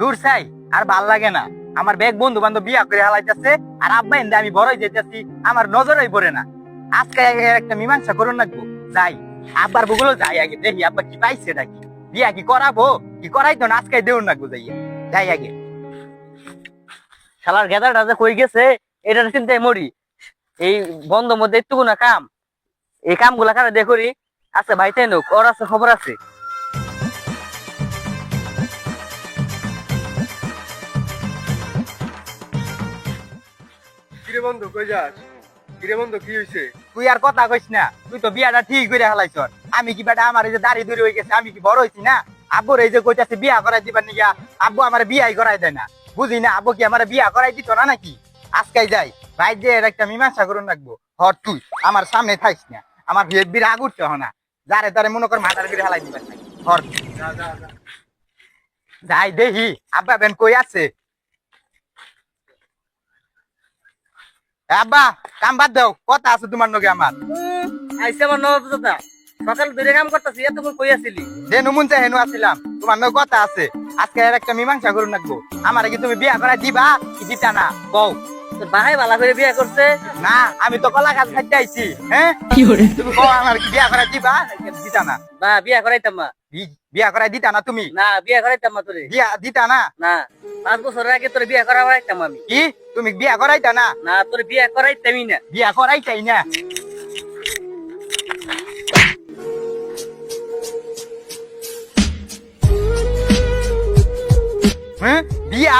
দূর চাই, আর ভালো লাগে না। আমার বেগ বন্ধু বান্ধব বিয়া করে হালাইতেছে, আর আব্বা এন্দে আমি বড়ই যেতেছি আমার পড়ে না। আজকে একটা মীমাংসা করুন লাগবো যাই, আব্বার বগুলো যাই আগে, দেখি আব্বা কি পাইছে নাকি। বিয়া কি করাবো? কি করাই তো আজকে দেউন লাগবো যাই আগে। শালার গেদারটা যে কই গেছে, এটার চিন্তায় মরি। এই বন্ধ মধ্যে একটু না কাম। এই কামগুলা কারে দেখি আছে ভাই, তাই নোক ওর আছে, খবর আছে। কিরে বন্ধু কই যাস? কিরে বন্ধু কি হইছে? তুই আর কথা কইস না তুই তো বিয়াটা ঠিক করে হালাইছ আমি কি বেটা আমার এই যে দাড়ি দূরে হয়ে গেছে আমি কি বড় হইছি না? আব্বুর এই যে কইতাছে বিয়া করাই দিবার নিগা আব্বু আমার বিয়াই করাই দেয় না। বুঝি না আব্বু কি আমার বিয়া করাই দিত না নাকি? আজকাই যাই ভাই যে এর একটা মীমাংসা করুন রাখব। হর তুই আমার সামনে থাইস না আমার বিয়ে বিরা আগুরতে হ না। যারে তারে মনে কর মাথার বিরে হালাই দিবার হর যাই দেখি আব্বা বেন কই আছে? আব্বা কাম বাদ দাও কথা আছে তোমার নগে আমার। আইসে আমার দাদা সকাল দূরে কাম করতেছি এতক্ষণ কই আসিলি যে নুমুন চাই হেনু আসিলাম তোমার নগে কথা আছে। আজকে এর একটা মীমাংসা করুন রাখব আমার কি তুমি বিয়া করা দিবা? কি দিতা না? কও। বাহাই বালা করে বিয়ে করছে? না আমি তো কলা গাছ খাইতে আইছি হ্যাঁ? তুমি কও আমার কি বিয়া করাই দিবা? দিতা না। বা বিয়ে করাইতাম মা বিয়া করাই দিতা না তুমি? না বিয়া করাইতাম মা তোরে। বিয়া দিতা না? না পাঁচ বছর আগে তোর বিয়ে করা করাইতাম আমি। কি? তুমি বিয়া করাইতা না? না তোর বিয়ে করাইতামই না। বিয়া করাইতাই না।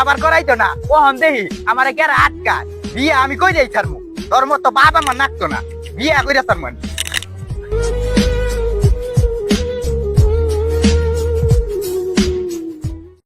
আবার করাইতো না। কখন দেহি, আমার কেরা আটকা বিয়ে আমি কই যাই ছাড়মু? তোর মতো বাবা আমার নাকতো না। বিয়ে করে তার মানে